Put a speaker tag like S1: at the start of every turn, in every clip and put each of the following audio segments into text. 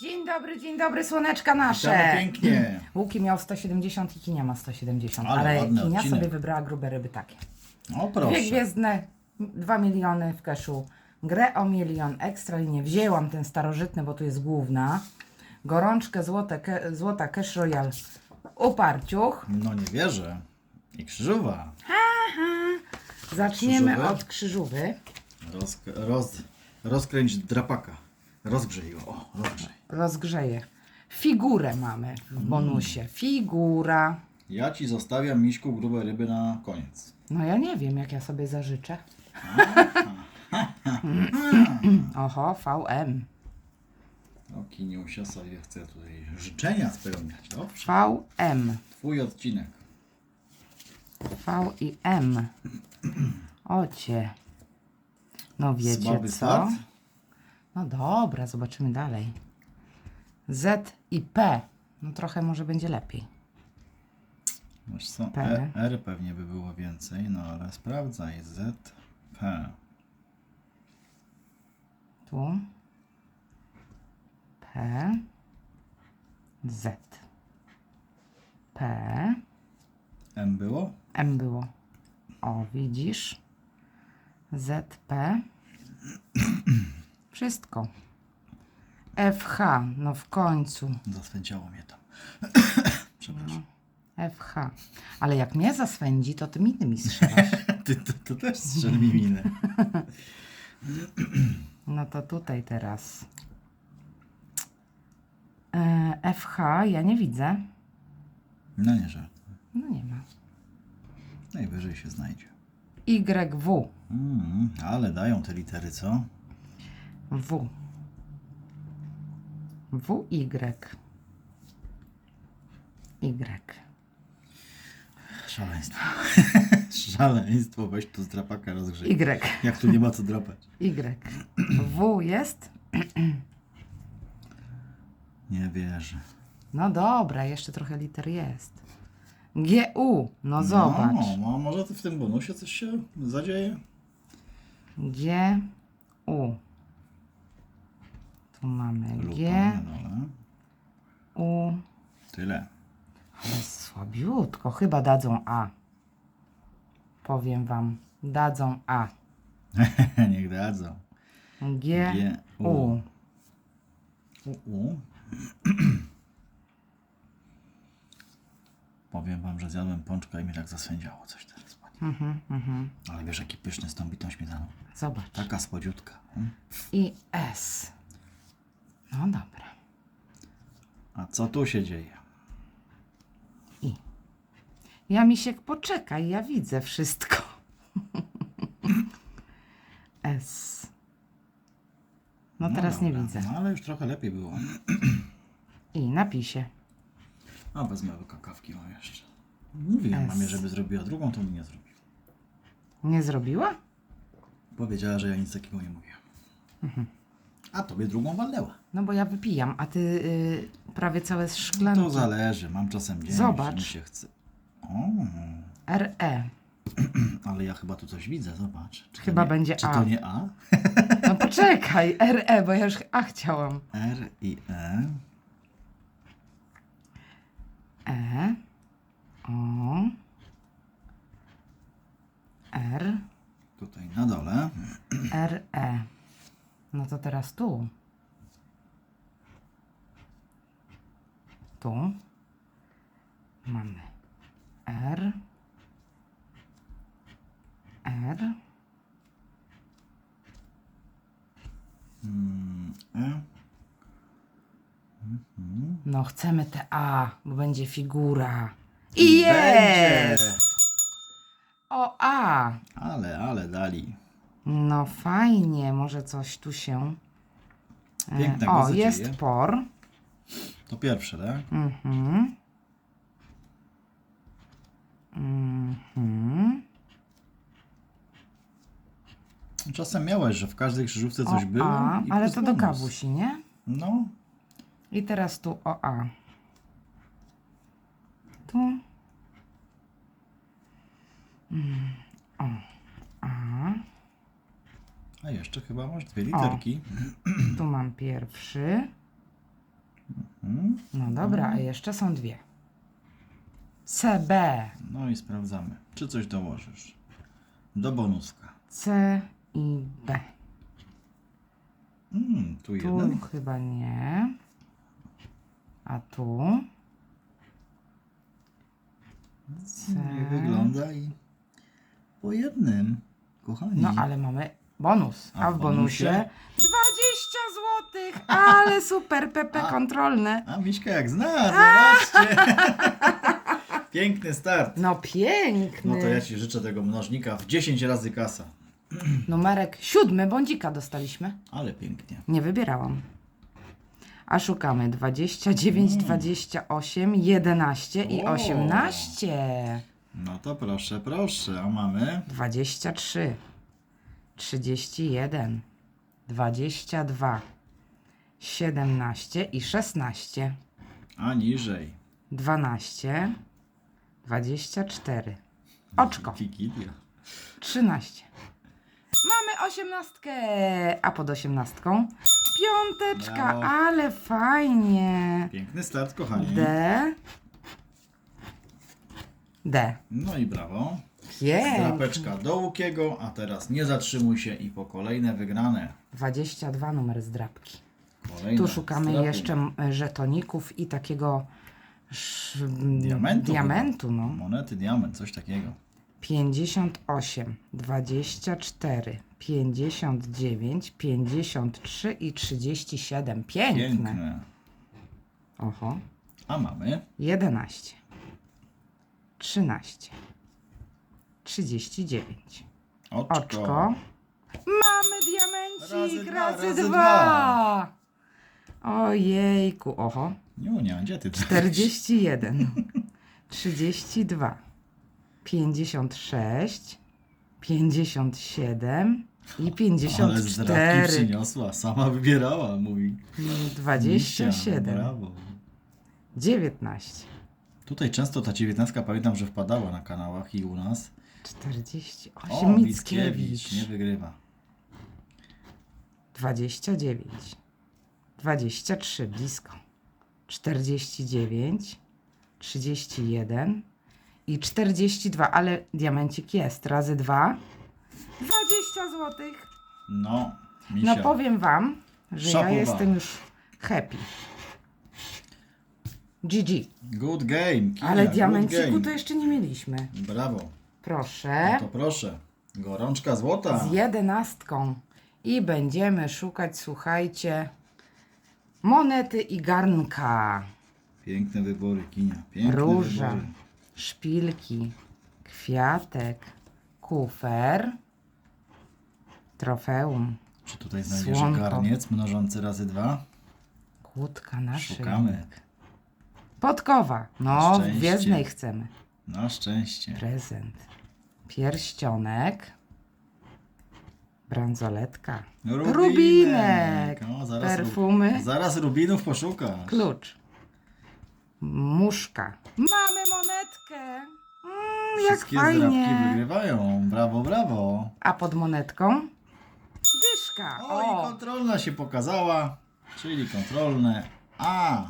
S1: Dzień dobry, dzień dobry, słoneczka nasze.
S2: Witamy pięknie.
S1: Łuki miał 170 i Kinia ma 170,
S2: Ale
S1: ale,
S2: ładny
S1: Kinia
S2: odcinek.
S1: sobie wybrała grube ryby takie.
S2: O
S1: Dwie
S2: proszę.
S1: gwiezdne, 2 miliony w keszu, grę o milion, ekstra linię. Wzięłam ten starożytny, bo tu jest główna. Gorączkę złote, ke, złota Cash Royal uparciuch.
S2: No nie wierzę. I krzyżowa.
S1: Zaczniemy
S2: Krzyżówy?
S1: od krzyżówy.
S2: Roz, roz, rozkręć drapaka. Rozgrzej go. O, rozgrzej.
S1: Rozgrzeję. Figurę mamy w bonusie. Figura.
S2: Ja ci zostawiam, Miśku, grube ryby na koniec.
S1: No ja nie wiem, jak ja sobie zażyczę. Oho, VM.
S2: O, Kiniusia sobie chce tutaj życzenia spełniać. Dobrze.
S1: VM.
S2: Twój odcinek.
S1: V i M. Ocie. No wiecie
S2: Słaby
S1: co?
S2: start?
S1: No dobra, zobaczymy dalej. Z i P. No trochę może będzie lepiej.
S2: Wiesz co?
S1: P.
S2: E, R pewnie by było więcej, no ale sprawdzaj. Z, P.
S1: Tu. P. Z. P.
S2: M było?
S1: M było. O, widzisz? ZP. Wszystko. FH, no w końcu.
S2: Zaswędziało mnie tam. Przepraszam.
S1: FH. Ale jak mnie zaswędzi, to ty innymi strzelasz.
S2: Ty to, to też strzel mi minę.
S1: No to tutaj teraz. E, FH ja nie widzę.
S2: No nie żart.
S1: No nie ma.
S2: Najwyżej się znajdzie.
S1: YW.
S2: Mm, ale dają te litery, co?
S1: W. WY. Y.
S2: Szaleństwo. Szaleństwo, weź tu z drapaka rozgrzej.
S1: Y.
S2: Jak tu nie ma co drapać?
S1: Y. W jest?
S2: Nie wierzę.
S1: No dobra, jeszcze trochę liter jest. GU, no zobacz.
S2: No, no, może to w tym bonusie coś się zadzieje?
S1: GU. Tu mamy
S2: Lupa
S1: G,
S2: na dole.
S1: U.
S2: Tyle.
S1: Ale słabiutko, chyba dadzą A. Powiem wam, dadzą A.
S2: Niech dadzą.
S1: G,
S2: G, U.
S1: U.
S2: U. Powiem wam, że zjadłem pączka i mi tak zaswędziało coś teraz.
S1: Mhm, mhm.
S2: Ale wiesz, jaki pyszny z tą bitą śmietaną.
S1: Zobacz.
S2: Taka słodziutka. Mm.
S1: I S. No dobra.
S2: A co tu się dzieje?
S1: I. Ja misiek, poczekaj, ja widzę wszystko. S. No teraz nie
S2: dobra.
S1: widzę.
S2: No ale już trochę lepiej było.
S1: I napisie.
S2: A wezmę kakawki o jeszcze. Mówiłem
S1: S.
S2: mamie, żeby zrobiła drugą, to mi nie zrobiła.
S1: Nie zrobiła?
S2: Powiedziała, że ja nic takiego nie mówię.
S1: Mhm.
S2: A tobie drugą walnęła.
S1: No bo ja wypijam, a ty y, prawie całe szklanki.
S2: To zależy, mam czasem dzień,
S1: Zobacz.
S2: że mi się chce. O,
S1: RE.
S2: ale ja chyba tu coś widzę, zobacz. Czy to
S1: Chyba
S2: nie,
S1: będzie
S2: Czy
S1: A.
S2: to nie A?
S1: No poczekaj, RE, bo ja już A chciałam.
S2: R i E.
S1: E. O. R.
S2: Tutaj na dole.
S1: RE. No to teraz tu. Tu. Mamy R. R.
S2: Mm, E.
S1: No chcemy te A, bo będzie figura. I
S2: Będzie.
S1: jest! O A.
S2: Ale, ale dali.
S1: No fajnie, może coś tu się... e,
S2: Pięknego
S1: O, jest por.
S2: To pierwsze, tak?
S1: Mhm. Mhm.
S2: Czasem miałeś, że w każdej krzyżówce
S1: O
S2: coś było.
S1: A,
S2: i
S1: ale
S2: plus
S1: to do
S2: bonus.
S1: kawusi, nie?
S2: No,
S1: I teraz tu o A. Tu. Mm, O. A.
S2: jeszcze chyba masz dwie literki.
S1: Tu mam pierwszy.
S2: Hmm?
S1: No dobra, a jeszcze są dwie. CB.
S2: No i sprawdzamy, czy coś dołożysz. Do bonuska.
S1: C i B.
S2: Mm, tu
S1: Tu
S2: jeden.
S1: chyba nie. A tu? C.
S2: Nie wygląda i po jednym, kochani.
S1: No ale mamy bonus. A, w bonusie
S2: bonusie?
S1: 20 zł. Ale super, PP
S2: A.
S1: kontrolne.
S2: A Miśka jak zna, zobaczcie. Piękny start.
S1: No piękny.
S2: No to ja Ci życzę tego mnożnika w 10 razy kasa.
S1: Numerek siódmy, bądzika dostaliśmy.
S2: Ale pięknie.
S1: Nie wybierałam. A szukamy 29,
S2: Mm.
S1: 28, 11 i
S2: O.
S1: 18.
S2: No to proszę, proszę. A mamy
S1: 23, 31, 22, 17 i 16,
S2: a niżej.
S1: 12, 24, oczko,
S2: Wikilia.
S1: 13. Mamy osiemnastkę, a pod osiemnastką piąteczka,
S2: Brawo.
S1: ale fajnie.
S2: Piękny start, kochani.
S1: D, D.
S2: No i brawo.
S1: Pięknie.
S2: Drapeczka do Łukiego, a teraz nie zatrzymuj się i po kolejne wygrane.
S1: 22 numer zdrapki.
S2: Kolejne
S1: Tu szukamy
S2: strapy.
S1: jeszcze m, żetoników i takiego sz,
S2: diamentu.
S1: diamentu no.
S2: Monety, diament, coś takiego.
S1: 58, 24, 59, 53 i 37. Piękne.
S2: Piękne.
S1: Oho.
S2: A mamy
S1: 11, 13, 39.
S2: oczko.
S1: Oczko. Mamy diamencik
S2: Razy
S1: razy,
S2: dwa, razy
S1: dwa. Ojejku, oho.
S2: Niunia, gdzie ty?
S1: 41, 32, 56, 57 i
S2: Ale zdrapki
S1: 54.
S2: przyniosła, sama wybierała, mówi. Misia,
S1: 27,
S2: Brawo.
S1: 19,
S2: Tutaj często ta dziewiętnastka pamiętam, że wpadała na kanałach i u nas.
S1: 48,
S2: O, Mickiewicz nie wygrywa.
S1: 29, 23, blisko, 49, 31 i 42, ale diamencik jest, razy 2, 20 złotych.
S2: No, misia.
S1: No powiem wam, że
S2: Szapoba.
S1: ja jestem już happy. GG.
S2: Good game. Kinia,
S1: Ale
S2: good
S1: diamenciku
S2: game.
S1: to jeszcze nie mieliśmy.
S2: Brawo.
S1: Proszę.
S2: No to proszę. Gorączka złota.
S1: Z jedenastką. I będziemy szukać, słuchajcie, monety i garnka.
S2: Piękne wybory, Kinia. Piękne
S1: Róża,
S2: wybory.
S1: szpilki, kwiatek, kufer, trofeum,
S2: Czy tutaj znajdziesz
S1: Słonko.
S2: garniec mnożący razy dwa?
S1: kłódka na
S2: Szukamy.
S1: Podkowa. No, w gwiezdnej chcemy.
S2: Na szczęście.
S1: Prezent. Pierścionek. Bransoletka.
S2: Rubinek. O, zaraz,
S1: Perfumy.
S2: Zaraz rubinów poszukasz.
S1: Klucz. Muszka. Mamy monetkę. Mm, jak
S2: Wszystkie
S1: fajnie.
S2: wygrywają. Brawo, brawo.
S1: A pod monetką? Dyszka.
S2: O, i kontrolna się pokazała. Czyli kontrolne. A,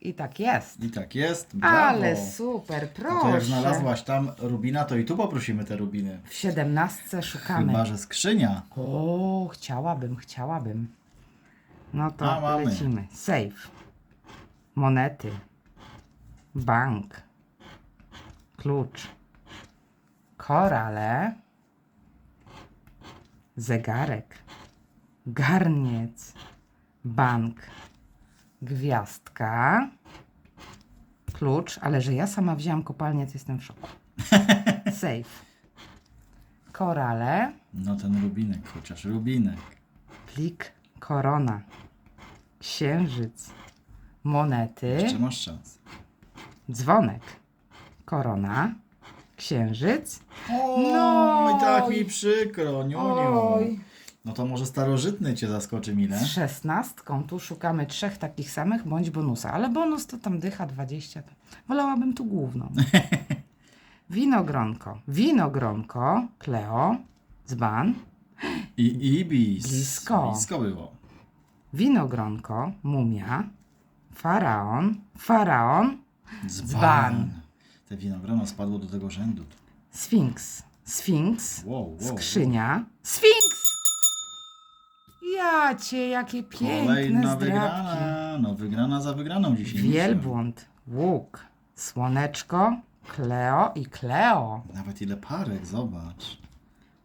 S1: i tak jest.
S2: i tak jest. Brawo.
S1: Ale super,
S2: No to jak
S1: proszę.
S2: znalazłaś tam rubina, to i tu poprosimy te rubiny.
S1: W siedemnastce szukamy.
S2: Chyba, że skrzynia.
S1: O, chciałabym, chciałabym. No to
S2: A, mamy.
S1: lecimy. Safe. Monety. Bank. Klucz. Korale. Zegarek. Garniec. Bank. Gwiazdka. Klucz, ale że ja sama wzięłam kopalnię, to jestem w szoku. Safe. Korale.
S2: No ten rubinek, chociaż rubinek.
S1: Plik, korona, księżyc, monety,
S2: Jeszcze masz szansę.
S1: dzwonek, korona, księżyc.
S2: O,
S1: No.
S2: i tak mi przykro, niuniu.
S1: Oj.
S2: No to może starożytny cię zaskoczy, Mile.
S1: Z szesnastką tu szukamy trzech takich samych bądź bonusa, ale bonus to tam dycha 20. To wolałabym tu główną. Winogronko, winogronko, Kleo, dzban,
S2: I Ibis.
S1: Blisko.
S2: Blisko było.
S1: winogronko, mumia, Faraon. Faraon.
S2: Dzban.
S1: Dzban.
S2: Te winogrona spadło do tego rzędu.
S1: Sfinks. Sfinks.
S2: Wow, wow.
S1: Skrzynia. Sfinks! Jacie, jakie piękne
S2: Kolejna
S1: zdrabki.
S2: wygrana. No wygrana za wygraną dzisiaj.
S1: Wielbłąd. Łuk. Słoneczko. Kleo i Kleo.
S2: Nawet ile parek, zobacz.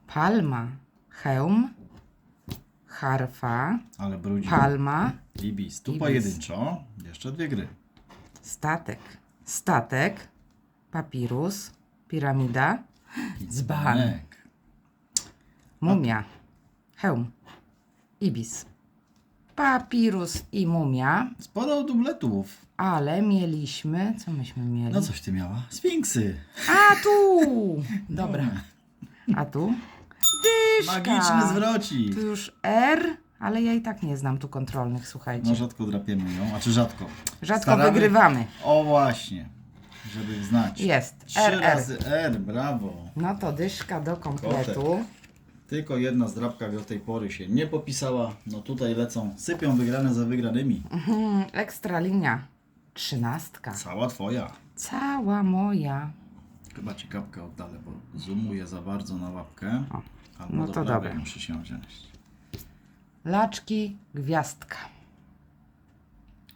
S1: Palma. Hełm. Harfa.
S2: Ale brudzi.
S1: Palma.
S2: Ibis. Tu
S1: Ibis.
S2: pojedynczo. Jeszcze dwie gry.
S1: Statek. Statek. Papirus. Piramida.
S2: Dzbanek.
S1: Mumia. Hełm. Ibis. Papirus i mumia.
S2: Sporo dubletów.
S1: Ale mieliśmy. Co myśmy mieli?
S2: No coś ty miała? Sfinksy.
S1: A tu! Dobra. A tu? Dyszka.
S2: Magiczny zwrocik.
S1: Tu już R, ale ja i tak nie znam tu kontrolnych, słuchajcie.
S2: No rzadko drapiemy ją, a czy rzadko?
S1: Rzadko
S2: Staramy-
S1: wygrywamy.
S2: O właśnie, żeby znać.
S1: Jest.
S2: Trzy
S1: RR.
S2: razy R, brawo.
S1: No to dyszka do kompletu.
S2: Tylko jedna zdrabka do tej pory się nie popisała. No tutaj lecą, sypią wygrane za wygranymi.
S1: Mhm, ekstra linia. Trzynastka.
S2: Cała twoja.
S1: Cała moja.
S2: Chyba ci kapkę oddalę, bo zoomuje za bardzo na łapkę.
S1: O,
S2: Albo
S1: no
S2: do
S1: to
S2: prawej
S1: dobra.
S2: muszę się wziąć.
S1: Laczki, gwiazdka.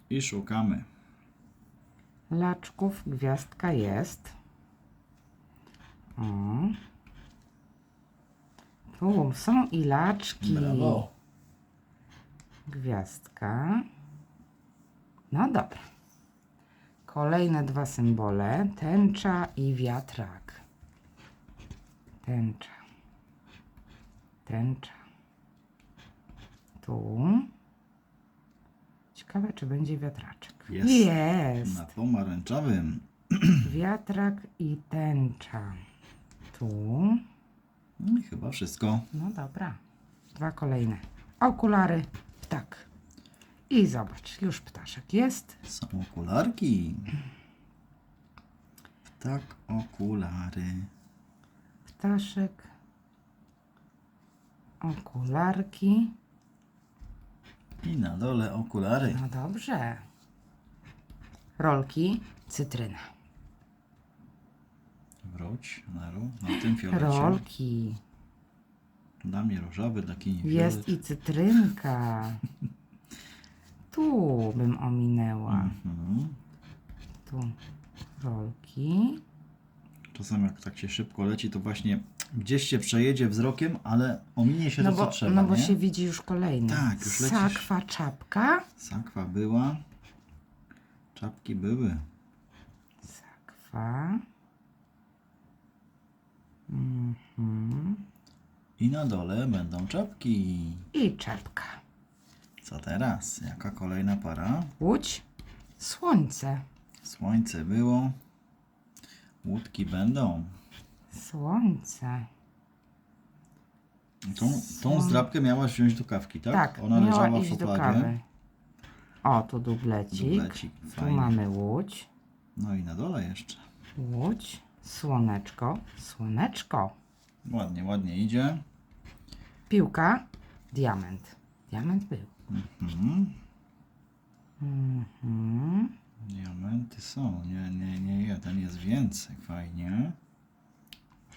S2: I szukamy.
S1: Laczków, gwiazdka jest. O. Tu są i laczki.
S2: Brawo.
S1: Gwiazdka. No dobra. Kolejne dwa symbole. Tęcza i wiatrak. Tęcza. Tęcza. Tu. Ciekawe, czy będzie wiatraczek.
S2: Jest.
S1: Jest.
S2: Na pomarańczowym.
S1: Wiatrak i tęcza. Tu.
S2: No i chyba wszystko.
S1: No dobra. Dwa kolejne. Okulary. Ptak. I zobacz, już ptaszek jest.
S2: Są okularki. Tak, okulary.
S1: Ptaszek. Okularki.
S2: I na dole okulary.
S1: No dobrze. Rolki. Cytryna.
S2: Wróć na, ru- na tym fiolecie.
S1: Rolki.
S2: Dla mnie różowy, dla kini
S1: Jest i cytrynka. Tu bym ominęła.
S2: Mhm.
S1: Tu rolki.
S2: Czasem jak tak się szybko leci, to właśnie gdzieś się przejedzie wzrokiem, ale ominie się
S1: No
S2: to, co
S1: bo,
S2: trzeba,
S1: no bo
S2: nie?
S1: się widzi już kolejny.
S2: Tak, już lecisz.
S1: Sakwa czapka.
S2: Sakwa była. Czapki były.
S1: Sakwa. Mhm.
S2: I na dole będą czapki.
S1: I czapka.
S2: Co teraz? Jaka kolejna para?
S1: Łódź. Słońce.
S2: Słońce było. Łódki będą.
S1: Słońce.
S2: Tą, tą zdrabkę miałaś wziąć do kawki, tak?
S1: Tak,
S2: Ona
S1: miała
S2: leżała w
S1: iść do
S2: szufladzie.
S1: kawy. O, tu dublecik.
S2: Dublecik,
S1: Tu
S2: fajnie.
S1: mamy łódź.
S2: No i na dole jeszcze.
S1: Łódź. Słoneczko. Słoneczko.
S2: Ładnie, ładnie idzie.
S1: Piłka. Diament. Diament był.
S2: Mhm.
S1: Mhm.
S2: Diamenty są. Nie, nie, nie jeden, jest więcej. Fajnie.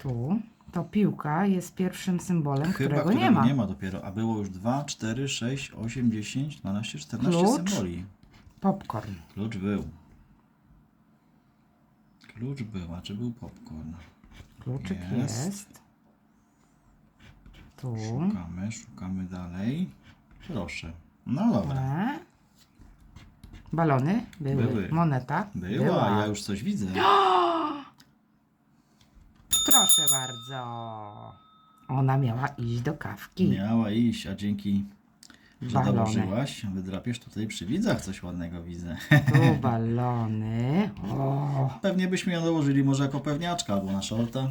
S1: Tu. To piłka jest pierwszym symbolem,
S2: Chyba
S1: którego nie ma.
S2: nie ma dopiero. A było już 2, 4, 6, 8, 10, 12, 14
S1: Klucz.
S2: symboli.
S1: Popcorn.
S2: Klucz był. Klucz był, a czy był popcorn?
S1: Kluczyk
S2: Jest.
S1: jest. Tu.
S2: Szukamy, szukamy dalej. Proszę. No dobra.
S1: E. Balony były.
S2: Były.
S1: Moneta
S2: Była, ja już coś widzę.
S1: Proszę bardzo. Ona miała iść do kawki.
S2: Miała iść, a dzięki, że
S1: Balony.
S2: dołożyłaś, wydrapiesz tutaj przy widzach coś ładnego widzę.
S1: Tu balony. O,
S2: Pewnie byśmy ją dołożyli może jako pewniaczka albo na shorta.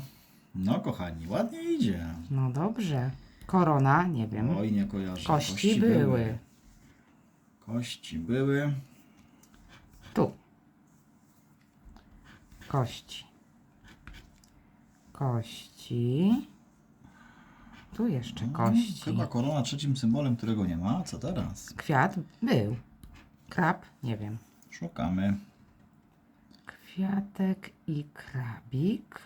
S2: No kochani, ładnie idzie.
S1: no dobrze. Korona, nie wiem.
S2: Oj, nie kojarzę.
S1: Kości były.
S2: Kości były.
S1: Tu. Kości. Kości. Tu jeszcze kości.
S2: Chyba korona trzecim symbolem, którego nie ma. Co teraz?
S1: Kwiat był. Krab, nie wiem.
S2: Szukamy.
S1: Kwiatek i krabik.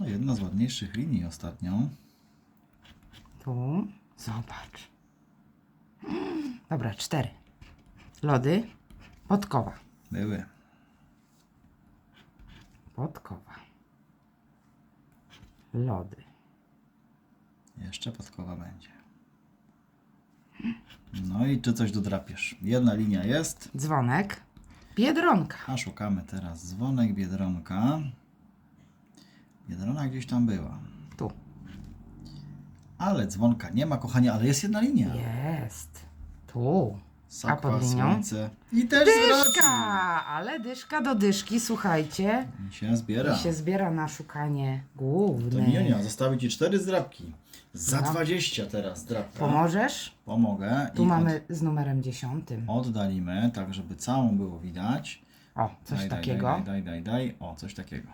S2: No, jedna z ładniejszych linii ostatnio.
S1: Tu. Zobacz. Dobra, cztery. Lody. Podkowa.
S2: Były.
S1: Podkowa. Lody.
S2: Jeszcze podkowa będzie. No i czy coś dodrapiesz? Jedna linia jest.
S1: Dzwonek. Biedronka.
S2: A szukamy teraz dzwonek Biedronka. Biedrona gdzieś tam była.
S1: Tu.
S2: Ale dzwonka nie ma, kochanie, ale jest jedna linia.
S1: Jest. Tu.
S2: Sakwa,
S1: pod linią?
S2: słońce. I też z
S1: Dyszka!
S2: racji.
S1: Ale dyszka do dyszki, słuchajcie.
S2: I się zbiera.
S1: I się zbiera na szukanie
S2: To
S1: główne.
S2: Miunia, zostawi Ci cztery zdrabki. Za
S1: No.
S2: 20 teraz zdrabka.
S1: Pomożesz?
S2: Pomogę.
S1: Tu
S2: I
S1: mamy z numerem dziesiątym.
S2: Od, oddalimy, tak żeby całą było widać.
S1: O, coś
S2: daj,
S1: takiego.
S2: Daj, daj, daj, daj, daj. O, coś takiego.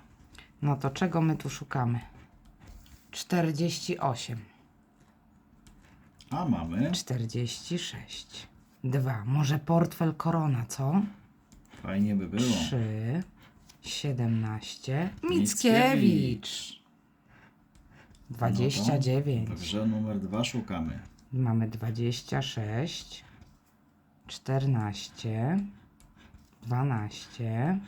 S1: No to czego my tu szukamy? 48.
S2: A mamy.
S1: 46. 2. Może portfel korona, co?
S2: Fajnie by było.
S1: 3. 17. Mickiewicz.
S2: Mickiewicz.
S1: 29.
S2: No grze numer dwa szukamy.
S1: Mamy 26. 14. 12.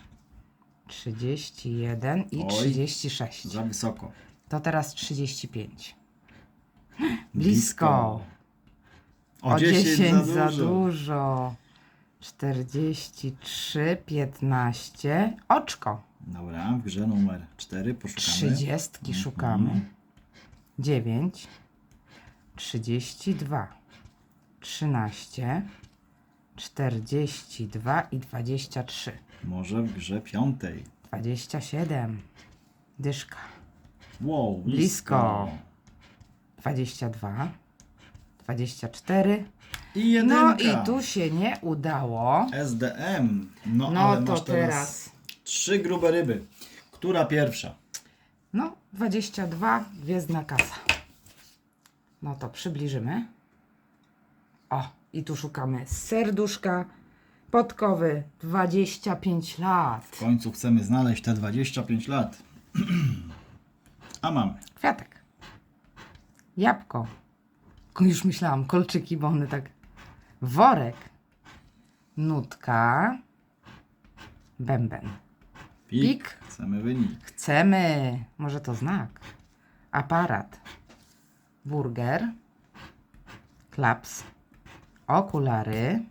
S1: 31 i
S2: Oj.
S1: 36.
S2: Za wysoko.
S1: To teraz 35. Blisko.
S2: O 10, za dużo.
S1: dużo. 43, 15. Oczko.
S2: Dobra, w grze numer 4 poszukamy.
S1: 30 szukamy. 9. 32. 13. 42 i 23.
S2: Może w grze piątej.
S1: 27. Dyszka.
S2: Wow, blisko.
S1: Blisko. 22. 24.
S2: I jedynka.
S1: No i tu się nie udało.
S2: SDM. No,
S1: No
S2: ale
S1: to
S2: masz teraz
S1: teraz.
S2: trzy grube ryby. Która pierwsza?
S1: No, 22, gwiezdna kasa. No to przybliżymy. O, i tu szukamy serduszka podkowy 25 lat.
S2: W końcu chcemy znaleźć te 25 lat. A mamy.
S1: Kwiatek. Jabłko. Już myślałam, kolczyki, bo one tak. Worek. Nutka. Bęben.
S2: Pik.
S1: Pik.
S2: Chcemy wynik.
S1: Chcemy. Może to znak. Aparat. Burger. Klaps. Okulary.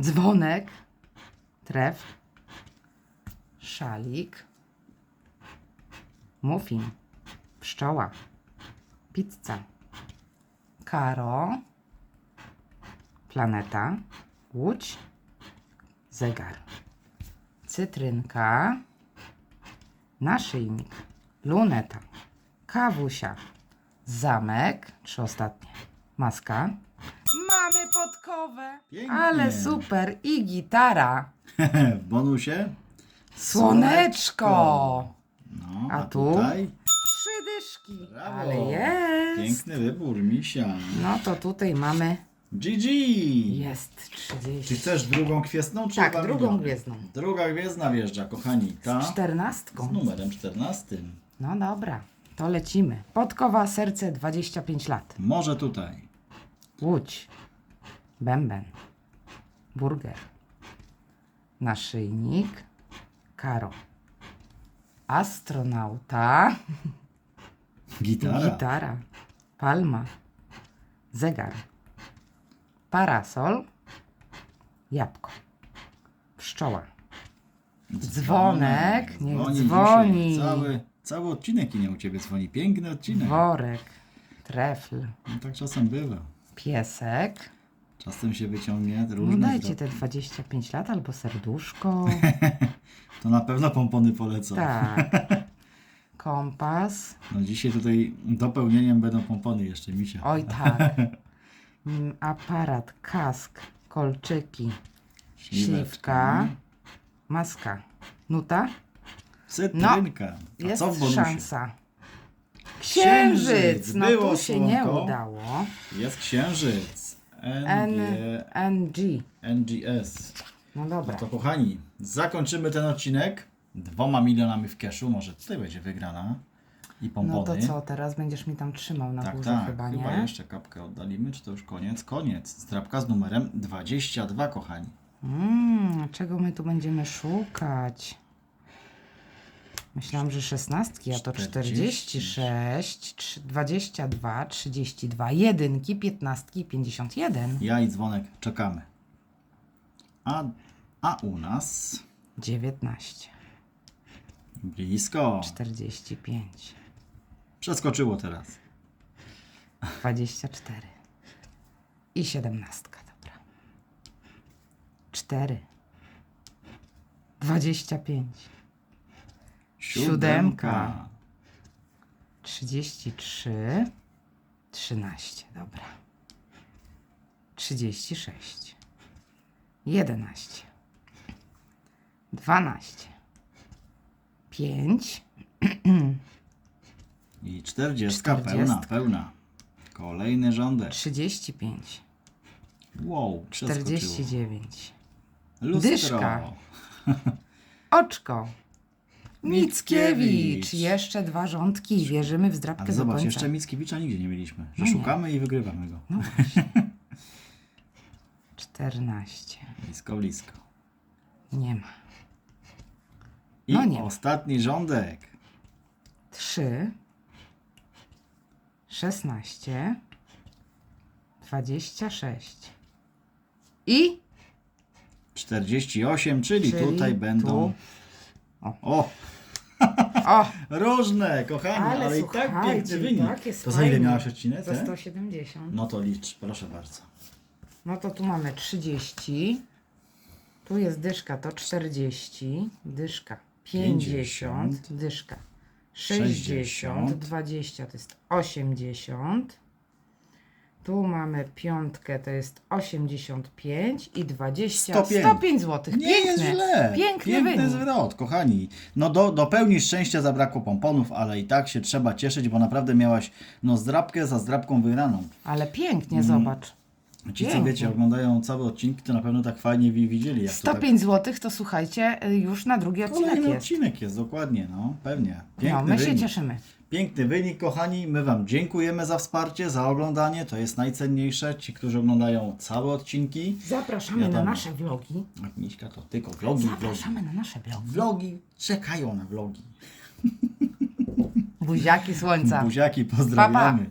S1: Dzwonek. Tref. Szalik. Muffin. Pszczoła. Pizza. Karo. Planeta. Łódź. Zegar. Cytrynka. Naszyjnik. Luneta. Kawusia. Zamek. Trzy ostatnie. Maska. Mamy podkowę.
S2: Pięknie.
S1: Ale super. I gitara.
S2: w bonusie?
S1: Słoneczko.
S2: No,
S1: A
S2: a,
S1: tu?
S2: tutaj? Brawo.
S1: Ale jest.
S2: Piękny wybór, misia.
S1: No to tutaj mamy.
S2: GG!
S1: Jest 30.
S2: Czy chcesz drugą kwiezdną, czy
S1: Tak, drugą
S2: miliony?
S1: gwiezdną.
S2: Druga gwiezdna wjeżdża, kochani. Ta
S1: Z czternastką.
S2: z numerem 14.
S1: No dobra, to lecimy. Podkowa, serce 25 lat.
S2: Może tutaj.
S1: Łódź. Bęben. Burger. Naszyjnik. Karo. Astronauta.
S2: Gitara.
S1: Gitara. Palma. Zegar. Parasol. Jabłko. Pszczoła. Dzwonek. Niech
S2: Dzwoni
S1: dzwoni.
S2: dzisiaj. Cały, cały odcinek i nie u Ciebie dzwoni. Piękny odcinek.
S1: Worek. Trefl.
S2: No, tak czasem bywa.
S1: Piesek.
S2: Czasem się wyciągnie
S1: No
S2: różne
S1: dajcie
S2: zwroty.
S1: te 25 lat albo serduszko.
S2: To na pewno pompony polecą.
S1: Tak. Kompas.
S2: No dzisiaj tutaj dopełnieniem będą pompony jeszcze, misia.
S1: Oj tak. Mm, Aparat, kask, kolczyki, śliwka, maska. Nuta?
S2: Cytrynka. A
S1: Jest
S2: co w bonusie?
S1: szansa.
S2: Księżyc.
S1: Księżyc! No
S2: Było
S1: tu się nie
S2: słonko.
S1: udało.
S2: Jest księżyc.
S1: N,
S2: NG. NGS.
S1: No
S2: No
S1: dobra.
S2: to kochani, zakończymy ten odcinek dwoma milionami w cashu. Może tutaj będzie wygrana. I
S1: No
S2: pompony.
S1: to co, teraz będziesz mi tam trzymał na
S2: Tak,
S1: górze
S2: tak.
S1: chyba,
S2: Chyba
S1: nie?
S2: jeszcze kapkę oddalimy, czy to już koniec? Koniec. Zdrabka z numerem 22, kochani.
S1: Mm, czego my tu będziemy szukać? Myślałam, że szesnastki, a to
S2: 40.
S1: 46, trz- 22, 32, jedynki, piętnastki i 51.
S2: Ja i dzwonek czekamy. A, a u nas
S1: 19,
S2: blisko.
S1: 45,
S2: Przeskoczyło teraz.
S1: 24 i 17, dobra. 4, 25, Siódemka. 33, 13, dobra. 36, 11, 12, 5,
S2: I 40,
S1: 40.
S2: pełna, pełna. Kolejny rządek.
S1: 35,
S2: Wow, przeskoczyło.
S1: 49.
S2: Lustro.
S1: Dyszka. Oczko. Mickiewicz. Jeszcze dwa rządki i wierzymy w zdrabkę
S2: Ale
S1: do
S2: zobacz,
S1: końca.
S2: jeszcze Mickiewicza nigdzie nie mieliśmy. Że
S1: No nie.
S2: szukamy i wygrywamy go.
S1: No właśnie. 14.
S2: Blisko, blisko.
S1: Nie ma.
S2: I
S1: No nie
S2: ostatni rządek.
S1: 3. 16. 26. I
S2: 48, czyli,
S1: Czyli
S2: tutaj będą.
S1: tu.
S2: O,
S1: o!
S2: różne, kochani, ale,
S1: Ale
S2: i tak
S1: słuchajcie,
S2: piękny wynik.
S1: tak jest
S2: to za ile
S1: fajnie.
S2: miałaś odcinek?
S1: Za
S2: te?
S1: 170.
S2: No to licz, proszę bardzo.
S1: No to tu mamy 30. Tu jest dyszka, to 40. Dyszka 50.
S2: 50,
S1: Dyszka 60.
S2: 60,
S1: 20 to jest 80. Tu mamy piątkę, to jest 85 i 20.
S2: 105.
S1: 105 zł.
S2: Nie
S1: Piękny.
S2: jest źle.
S1: Piękny,
S2: Piękny
S1: wynik.
S2: zwrot, kochani. No do, do pełni szczęścia zabrakło pomponów, ale i tak się trzeba cieszyć, bo naprawdę miałaś no zdrabkę za zdrabką wygraną.
S1: Ale pięknie,
S2: Mm.
S1: zobacz.
S2: Ci, co wiecie, oglądają całe odcinki, to na pewno tak fajnie wi- widzieli, jak to tak
S1: 105 zł to słuchajcie, y, już na drugi odcinek
S2: Kolejny
S1: jest.
S2: odcinek jest, dokładnie, no, pewnie. Piękny
S1: No, my się
S2: wynik.
S1: cieszymy.
S2: Piękny wynik, kochani. My Wam dziękujemy za wsparcie, za oglądanie. To jest najcenniejsze. Ci, którzy oglądają całe odcinki.
S1: Zapraszamy na
S2: Wiadomo.
S1: nasze vlogi.
S2: Agnieszka to tylko vlogi, vlogi.
S1: Zapraszamy na nasze vlogi.
S2: Vlogi czekają na vlogi.
S1: Buziaki słońca.
S2: Buziaki, pozdrawiamy.